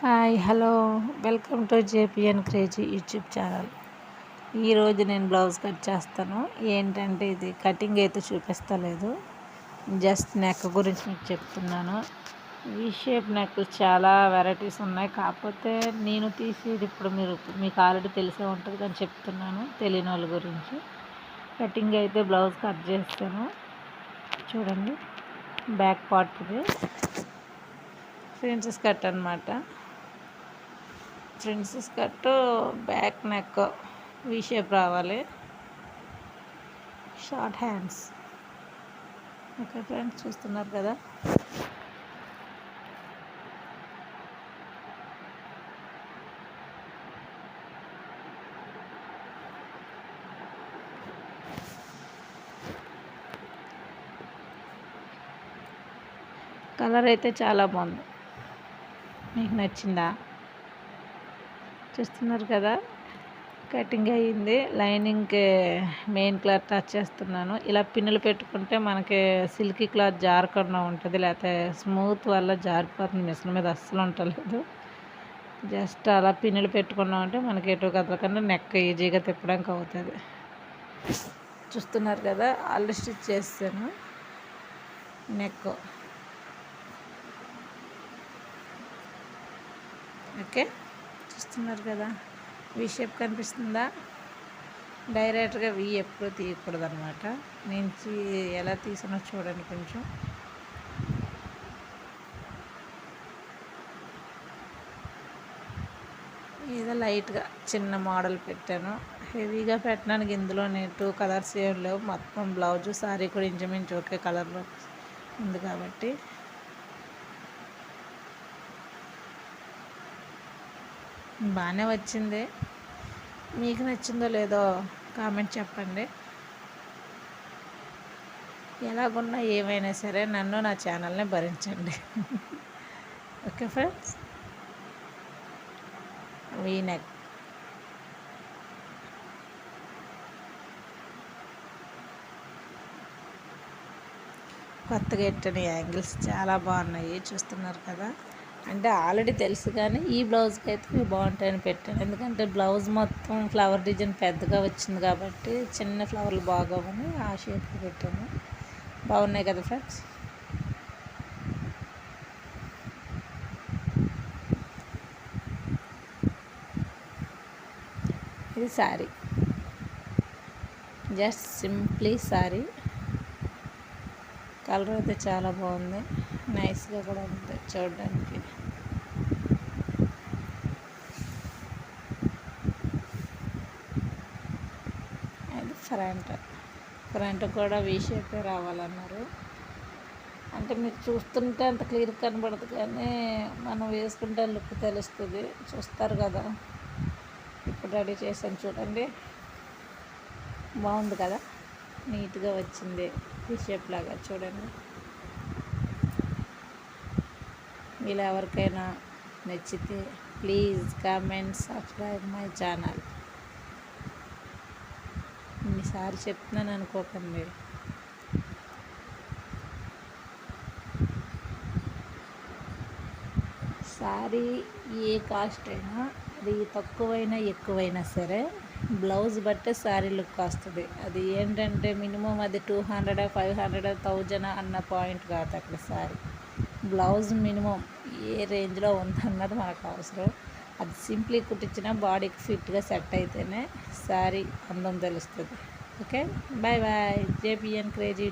Hi hello. Welcome to JPN crazy YouTube channel. ఈరోజు నేను blouse cut చేస్తాను. ఏంటంటే ఇది కటింగ్ అయితే చూపిస్తలేదు. జస్ట్ నెక్ గురించి మీకు చెప్తున్నాను. ఈ షేప్ నెక్ చాలా వెరైటీస్ ఉన్నాయి. కాకపోతే నేను తీసేది ఇప్పుడు మీరు మీకు ఆల్రెడీ తెలిసే ఉంటుంది కానీ చెప్తున్నాను తెలియని వాళ్ళ గురించి. కటింగ్ అయితే బ్లౌజ్ కట్ చేస్తాను. చూడండి బ్యాక్ పార్ట్ ఇది ప్రిన్సెస్ కట్ అనమాట friends skirt back neck V shape రావాలి. Short hands. ఓకే ఫ్రెండ్స్ చూస్తున్నారు కదా? కలర్ అయితే చాలా బాగుంది. మీకు నచ్చిందా? చూస్తున్నారు కదా. కటింగ్ అయ్యింది లైనింగ్కి మెయిన్ క్లాత్ టచ్ చేస్తున్నాను. ఇలా పిన్నులు పెట్టుకుంటే మనకి సిల్కీ క్లాత్ జారకుండా ఉంటుంది. లేకపోతే స్మూత్ వల్ల జారిపోతుంది. మిషన్ మీద అస్సలు ఉండలేదు జస్ట్ అలా పిన్నులు పెట్టుకున్నామంటే మనకి ఎటు కదలకుండా నెక్ ఈజీగా తిప్పడానికి అవుతుంది. చూస్తున్నారు కదా ఆల్రెడీ స్టిచ్ చేస్తాను. నెక్ ఓకే చూస్తున్నారు కదా. వి షేప్ కనిపిస్తుందా? డైరెక్ట్గా వి ఎప్పుడు తీయకూడదు అనమాట నుంచి ఎలా తీసినా చూడండి కొంచెం. ఏదో లైట్గా చిన్న మోడల్ పెట్టాను. హెవీగా పెట్టడానికి ఇందులో నేను టూ కలర్స్ ఏం లేవు. మొత్తం బ్లౌజు సారీ కూడా ఇంచుమించు ఒకే కలర్లో ఉంది కాబట్టి. బాగానే వచ్చింది. మీకు నచ్చిందో లేదో కామెంట్ చెప్పండి. ఎలాగున్నా ఏమైనా సరే నన్ను నా ఛానల్ని భరించండి. Okay friends? వీనెక్ కొత్తగా ఎట్టని యాంగిల్స్ చాలా బాగున్నాయి. చూస్తున్నారు కదా? అంటే ఆల్రెడీ తెలుసు కానీ ఈ బ్లౌజ్కి అయితే బాగుంటాయని పెట్టాను. ఎందుకంటే బ్లౌజ్ మొత్తం ఫ్లవర్ డిజైన్ పెద్దగా వచ్చింది కాబట్టి చిన్న ఫ్లవర్లు బాగోవని ఆ షేప్లో పెట్టాను. బాగున్నాయి కదా ఫ్రెండ్స్? ఇది sari just simply sari colour అయితే చాలా బాగుంది. నైస్గా కూడా ఉంది చూడడానికి. అది ఫ్రంట్. ఫ్రంట్ కూడా వీ షేపే రావాలన్నారు. అంటే మీకు చూస్తుంటే అంత క్లియర్ కనబడదు కానీ మనం వేసుకుంటే లుక్ తెలుస్తుంది. చూస్తారు కదా. ఇప్పుడు రెడీ చేశాను చూడండి. బాగుంది కదా? నీట్గా వచ్చింది ఈ షేప్ లాగా చూడండి. ఇలా ఎవరికైనా నచ్చితే please comment subscribe my channel. ఇన్నిసార్లు చెప్తున్నాను అనుకోకండి. సారీ ఏ కాస్ట్ అయినా అది తక్కువైనా ఎక్కువైనా సరే బ్లౌజ్ బట్టే శారీ లుక్ వస్తుంది. అది ఏంటంటే మినిమం అది two hundred five hundred thousand అన్న పాయింట్ కాదు అక్కడ శారీ బ్లౌజ్ మినిమం ఏ రేంజ్లో ఉందన్నది మనకు అవసరం. అది సింప్లీ కుట్టించిన బాడీకి ఫిట్గా సెట్ అయితేనే శారీ అందం తెలుస్తుంది. Okay? Bye bye JBN crazy